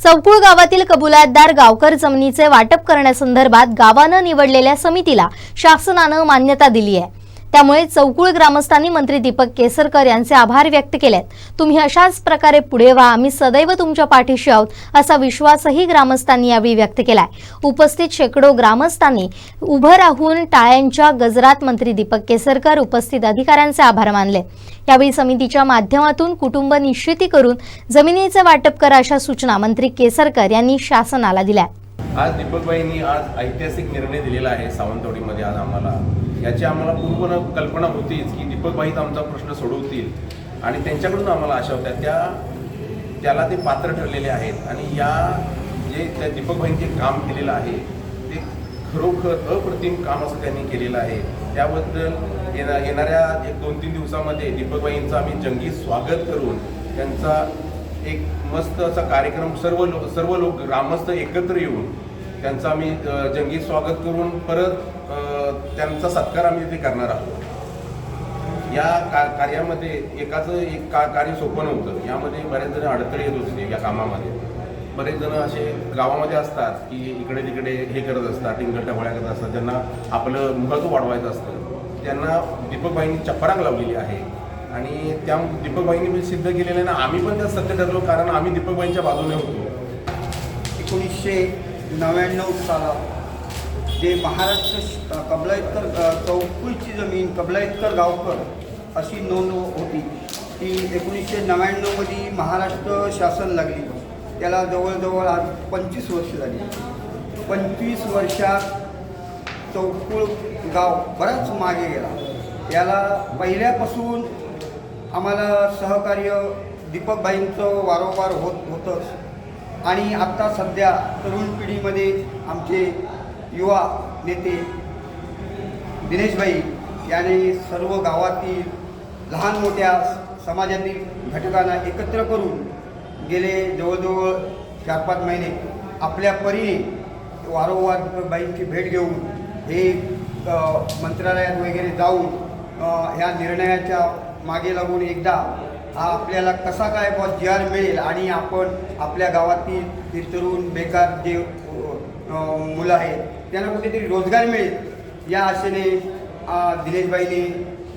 चौकुळ गावातील कबुलातदार गावकर जमिनीचे वाटप करण्यासंदर्भात गावानं निवडलेल्या समितीला शासनानं मान्यता दिली आहे. त्यामुळे चौकुळ ग्रामस्थांनी मंत्री दीपक केसरकर यांचे आभार व्यक्त केलेत. तुम्ही अशाच प्रकारे पुढे व्हा. आम्ही सदैव तुमच्या पाठीशी आहोत असा विश्वासही ग्रामस्थांनी यावेळी व्यक्त केलाय. उपस्थित शेकडो ग्रामस्थांनी उभं राहून टाळ्यांच्या गजरात मंत्री दीपक केसरकर उपस्थित अधिकाऱ्यांचे आभार मानले. यावेळी समितीच्या माध्यमातून कुटुंब निश्चिती करून जमिनीचे वाटप करा अशा सूचना मंत्री केसरकर यांनी शासनाला दिल्या. आज दीपकबाईंनी आज ऐतिहासिक निर्णय दिलेला आहे सावंतवाडीमध्ये आज आम्हाला. याची आम्हाला पूर्ण कल्पना होतीच की दीपकबाईच आमचा प्रश्न सोडवतील आणि त्यांच्याकडून आम्हाला आशा होत्या. त्या त्याला ते पात्र ठरलेले आहेत आणि या जे त्या दीपकबाईंचे काम केलेलं आहे ते खरोखर अप्रतिम काम असं त्यांनी केलेलं आहे. त्याबद्दल येणा येणाऱ्या एक दोन तीन दिवसामध्ये दीपकबाईंचं आम्ही जंगी स्वागत करून त्यांचा एक मस्त असा कार्यक्रम सर्व लोक सर्व लोक ग्रामस्थ एकत्र येऊन त्यांचं आम्ही जंगी स्वागत करून परत त्यांचा सत्कार आम्ही तिथे करणार आहोत. या का कार्यामध्ये एकाचं एक का कार्य सोपं नव्हतं. यामध्ये बरेच जण अडथळे येत होते या कामामध्ये. बरेच जण असे गावामध्ये असतात की इकडे तिकडे हे करत असतात टिंगलटवाळ्या करत असतात. त्यांना आपलं महत्त्व वाढवायचं असतं. त्यांना दीपकबाईंनी चपराक लावलेली आहे. आणि त्या दीपकबाईंनी पण सिद्ध केलेलं आहे ना आम्ही पण त्यात सत्य ठरलो कारण आम्ही दीपकबाईंच्या बाजूने होतो. एकोणीसशे नव्याण्णव सालात जे महाराष्ट्र कबलायतकर चौकुळची जमीन कबलायतकर गावकर अशी नोंद होती. ती एकोणीसशे नव्याण्णवमध्ये महाराष्ट्र शासन लागली. त्याला जवळजवळ आज पंचवीस वर्ष झाली. पंचवीस वर्षात चौकुळ गाव बराच मागे गेला. याला पहिल्यापासून आम्हाला सहकार्य दीपकबाईंचं वारंवार होत होतंच. आणि आत्ता सध्या तरुण पिढीमध्ये आमचे युवा नेते दिनेशभाई याने सर्व गावातील लहान मोठ्या समाजातील घटकांना एकत्र करून गेले जवळजवळ चार पाच महिने. आपल्या परीने वारंवार दीपकबाईंची भेट घेऊन हे मंत्रालयात वगैरे जाऊन ह्या निर्णयाच्या मागे लागून एकदा हा आपल्याला कसा काय बॉ जीआर मिळेल आणि आपण आपल्या गावातील जे तरुण बेकार जे मुलं आहेत त्यांना कुठेतरी रोजगार मिळेल या आशेने दिनेशबाईने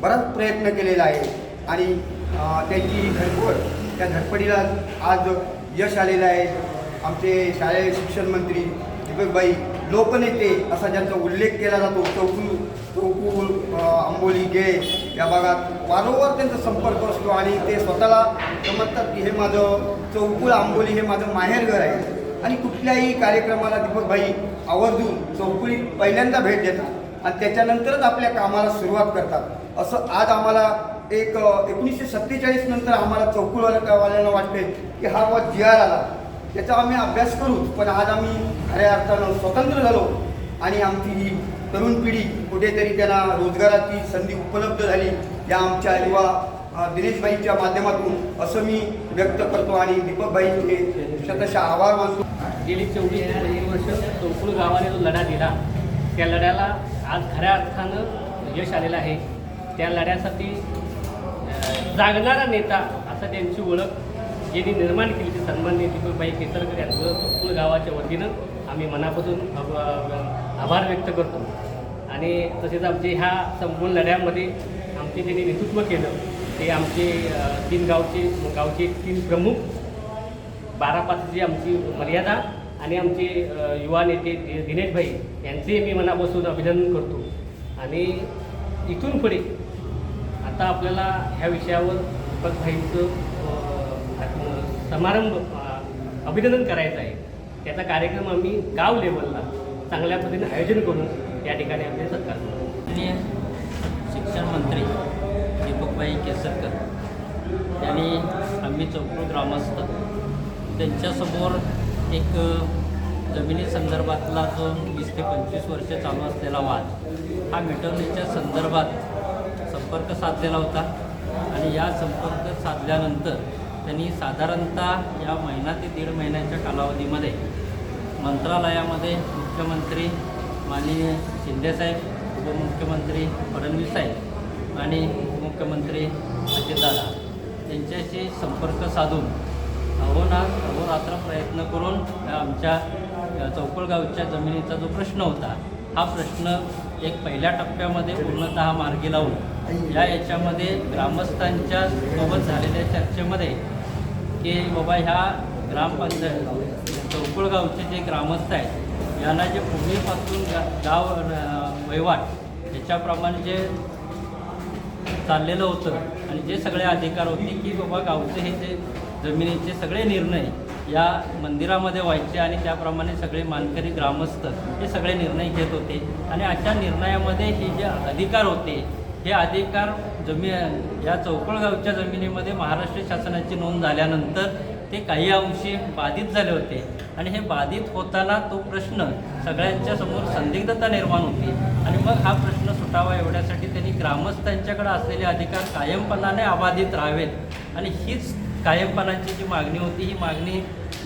बराच प्रयत्न केलेला आहे. आणि त्यांची धडपड त्या धडपडीला आज यश आलेलं आहे. आमचे शालेय शिक्षण मंत्री दीपकबाई लोकनेते असा ज्यांचा उल्लेख केला जातो चौकू चौकूल आंबोली गे या भागात वारंवार त्यांचा संपर्क असतो आणि ते स्वतःला समजतात की हे माझं चौकूळ आंबोली हे माझं माहेरघर आहे. आणि कुठल्याही कार्यक्रमाला दीपकभाई आवर्जून चौकुळीत पहिल्यांदा भेट देतात आणि त्याच्यानंतरच आपल्या कामाला सुरुवात करतात. असं आज आम्हाला एक एकोणीसशे सत्तेचाळीस नंतर आम्हाला चौकुळवाल्या वाल्यांना वाटते की हा व जी आर आला. त्याचा आम्ही अभ्यास करूच पण आज आम्ही खऱ्या अर्थानं स्वतंत्र झालो. आणि आमची ही तरुण पिढी कुठेतरी त्यांना रोजगाराची संधी उपलब्ध झाली. या आमच्या युवा अ, माध्यमातून असं मी व्यक्त करतो आणि दीपकभाईंचे शतशः आभार मानतो. गेली चोवीस वर्ष चौकुळ गावाने जो लढा दिला त्या लढ्याला आज खऱ्या अर्थानं यश आलेलं आहे. त्या लढ्यासाठी जागणारा नेता असं त्यांची ओळख यांनी निर्माण केली ते सन्माननीय दीपकबाई केसरकर यांचं चौकुळ गावाच्या वतीनं आम्ही मनापासून आभार व्यक्त करतो. आणि तसेच आमचे ह्या संपूर्ण लढ्यामध्ये आमचे त्यांनी नेतृत्व केलं ते आमचे तीन गावचे गावचे तीन प्रमुख बारा पाचची आमची मर्यादा आणि आमचे युवा नेते दिनेशभाई दिनेश भाई यांचे मी मनापासून अभिनंदन करतो. आणि इथून पुढे आता आपल्याला ह्या विषयावर दीपक भाईंचं समारंभ अभिनंदन करायचं आहे. त्याचा कार्यक्रम आम्ही गाव लेवलला चांगल्या पद्धतीने आयोजन करून या ठिकाणी आम्ही सत्कार करू शिक्षण मंत्री दीपकभाई केसरकर यांनी आम्ही चौकूळ ग्रामस्थ त्यांच्यासमोर एक जमिनी संदर्भातला जो वीस ते पंचवीस वर्ष चालू असलेला वाद हा मिटवण्याच्या संदर्भात संपर्क साधलेला होता. आणि या संपर्क साधल्यानंतर त्यांनी साधारणतः या महिना ते दीड महिन्याच्या कालावधीमध्ये मंत्रालयामध्ये मुख्यमंत्री माननीय शिंदेसाहेब उपमुख्यमंत्री फडणवीस साहेब आणि उपमुख्यमंत्री अजितदादा यांच्याशी संपर्क साधून अहोना अहोरात्र प्रयत्न करून आमच्या चौकळगावच्या जमिनीचा जो प्रश्न होता हा प्रश्न एक पहिल्या टप्प्यामध्ये पूर्णतः मार्गी लावून या याच्यामध्ये ग्रामस्थांच्या सोबत झालेल्या चर्चेमध्ये की बाबा ह्या ग्रामपंचायत चौकुळगावचे जे ग्रामस्थ आहेत यांना जे पूर्वीपासून गा गाव वहिवाट याच्याप्रमाणे जे चाललेलं होतं आणि जे सगळे अधिकार होते की बाबा गावचे हे जे जमिनीचे सगळे निर्णय या मंदिरामध्ये व्हायचे आणि त्याप्रमाणे सगळे मानकरी ग्रामस्थ हे सगळे निर्णय घेत होते. आणि अशा निर्णयामध्ये हे जे अधिकार होते हे अधिकार जमी या चौकळगावच्या जमिनीमध्ये महाराष्ट्र शासनाची नोंद झाल्यानंतर ते काही अंशी बाधित झाले होते. आणि हे बाधित होताना तो प्रश्न सगळ्यांच्या समोर संदिग्धता निर्माण होती. आणि मग हा प्रश्न सुटावा एवढ्यासाठी त्यांनी ग्रामस्थांच्याकडे असलेले अधिकार कायमपणाने अबाधित राहावेत. आणि हीच कायमपणाची जी मागणी होती ही मागणी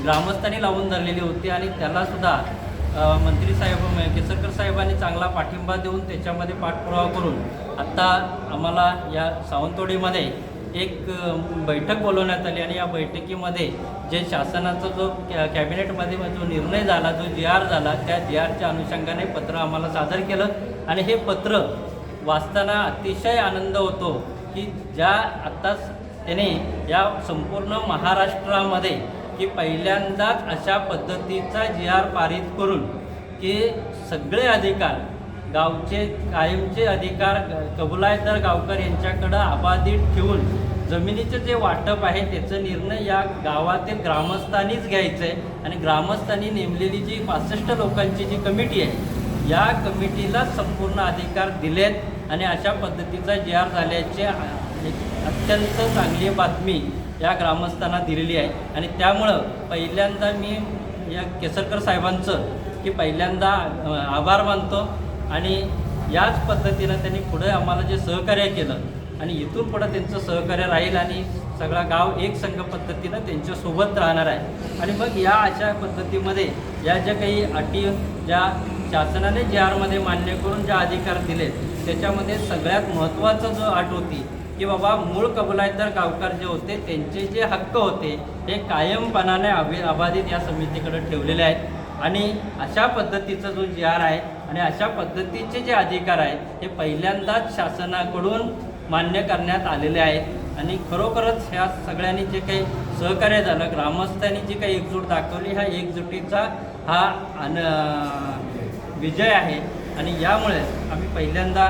ग्रामस्थांनी लावून धरलेली होती आणि त्यालासुद्धा मंत्री साहेब केसरकर साहेबांनी चांगला पाठिंबा देऊन त्याच्यामध्ये पाठपुरावा करून आत्ता आम्हाला या सावंतवाडीमध्ये एक बैठक बोलवण्यात आली आणि या बैठकीमध्ये जे शासनाचा जो कॅ कॅबिनेटमध्ये जो निर्णय झाला जो जी आर झाला त्या जी आरच्या अनुषंगाने पत्र आम्हाला सादर केलं आणि हे पत्र वाचताना अतिशय आनंद होतो की ज्या आत्ताच त्याने या संपूर्ण महाराष्ट्रामध्ये की पहिल्यांदाच अशा पद्धतीचा जी आर पारित करून की सगळे अधिकार गावचे कायमचे अधिकार कबुलायदार गावकर यांच्याकडं अबाधित ठेवून जमिनीचं जे वाटप आहे त्याचं निर्णय या गावातील ग्रामस्थांनीच घ्यायचं आहे आणि ग्रामस्थांनी नेमलेली जी पासष्ट लोकांची जी कमिटी आहे या कमिटीला संपूर्ण अधिकार दिलेत. आणि अशा पद्धतीचा जी आर झाल्याचे अत्यंत चांगली बातमी या ग्रामस्थांना दिलेली आहे. आणि त्यामुळं पहिल्यांदा मी या केसरकर साहेबांचं की पहिल्यांदा आभार मानतो. आणि याच पद्धतीनं त्यांनी पुढे आम्हाला जे सहकार्य केलं आणि इथून पुढं त्यांचं सहकार्य राहील आणि सगळा गाव एक संघ पद्धतीनं त्यांच्यासोबत राहणार आहे. आणि मग या अशा पद्धतीमध्ये या ज्या काही अटी ज्या शासनाने जे आरमध्ये मान्य करून ज्या अधिकार दिलेत त्याच्यामध्ये सगळ्यात महत्त्वाचं जो अट होती की बाबा मूळ कबुलायतदार गावकार जे होते त्यांचे जे हक्क होते हे कायमपणाने अभि अबाधित या समितीकडे ठेवलेले आहेत. आणि अशा पद्धतीचा जो जी आर आहे आणि अशा पद्धतीचे जे अधिकार आहेत हे पहिल्यांदाच शासनाकडून मान्य करण्यात आलेले आहेत. आणि खरोखरच ह्या सगळ्यांनी जे काही सहकार्य झालं ग्रामस्थांनी जी काही एकजूट दाखवली ह्या एकजुटीचा हा अन विजय आहे. आणि यामुळे आम्ही पहिल्यांदा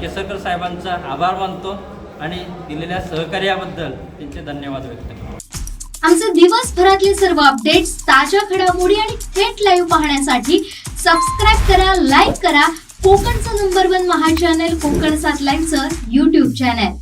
केसरकर साहेबांचा आभार मानतो आणि दिलेल्या सहकार्याबद्दल त्यांचे धन्यवाद व्यक्त करतो. आमचे दिवसभरातले सर्व अपडेट्स ताज्या घडामोडी आणि थेट लाईव्ह पाहण्यासाठी सबस्क्राईब करा लाईक करा. कोकणचं नंबर वन महा चॅनल कोकण सात लाईनचं युट्यूब चॅनल